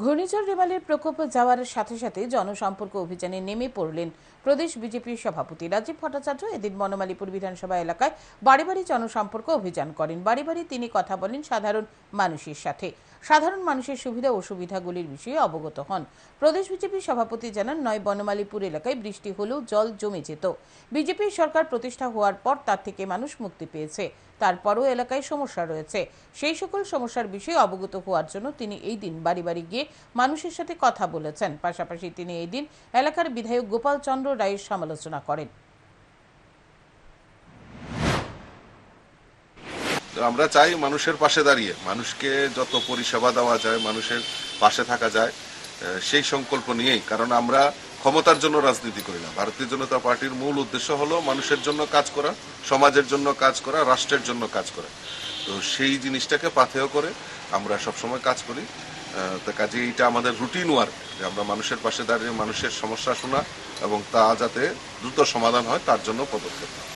ঘূর্ণিঝড় রেমালের প্রকোপ যাওয়ার সাথে সাথে জনসম্পর্ক অভিযানে নেমে পড়লেন প্রদেশ বিজেপির সভাপতি রাজীব ভট্টাচার্য। এদিন বনমালীপুর বিধানসভা এলাকায় বাড়ি বাড়ি জনসম্পর্ক অভিযান করেন। বাড়ি বাড়ি তিনি কথা বলেন সাধারণ মানুষের সাথে। সাধারণ মানুষের সুবিধা অসুবিধাগুলির বিষয়ে অবগত হন। প্রদেশ বিজেপির সভাপতি জানান, নয় বনমালীপুর এলাকায় বৃষ্টি হলেও জল জমে যেত। বিজেপির সরকার প্রতিষ্ঠা হওয়ার পর তার থেকে মানুষ মুক্তি পেয়েছে। তারপরও এলাকায় সমস্যা রয়েছে। সেই সকল সমস্যার বিষয়ে অবগত হওয়ার জন্য তিনি এই দিন বাড়ি বাড়ি গিয়ে মানুষের সাথে কথা বলেছেন। পাশাপাশি তিনি এই দিন এলাকার বিধায়ক গোপাল চন্দ্র রায়ের সমালোচনা করেন। আমরা চাই মানুষের পাশে দাঁড়িয়ে, মানুষকে যত পরিষেবা দেওয়া যায়, মানুষের পাশে থাকা যায় সেই সংকল্প নিয়েই। কারণ আমরা ক্ষমতার জন্য রাজনীতি করি না। ভারতীয় জনতা পার্টির মূল উদ্দেশ্য হলো মানুষের জন্য কাজ করা, সমাজের জন্য কাজ করা, রাষ্ট্রের জন্য কাজ করা। তো সেই জিনিসটাকে পাথেয় করে আমরা সবসময় কাজ করি। তো কাজে এইটা আমাদের রুটিন ওয়ার্ক যে আমরা মানুষের পাশে দাঁড়িয়ে মানুষের সমস্যা শোনা এবং তা যাতে দ্রুত সমাধান হয়, তার জন্য পদক্ষেপ।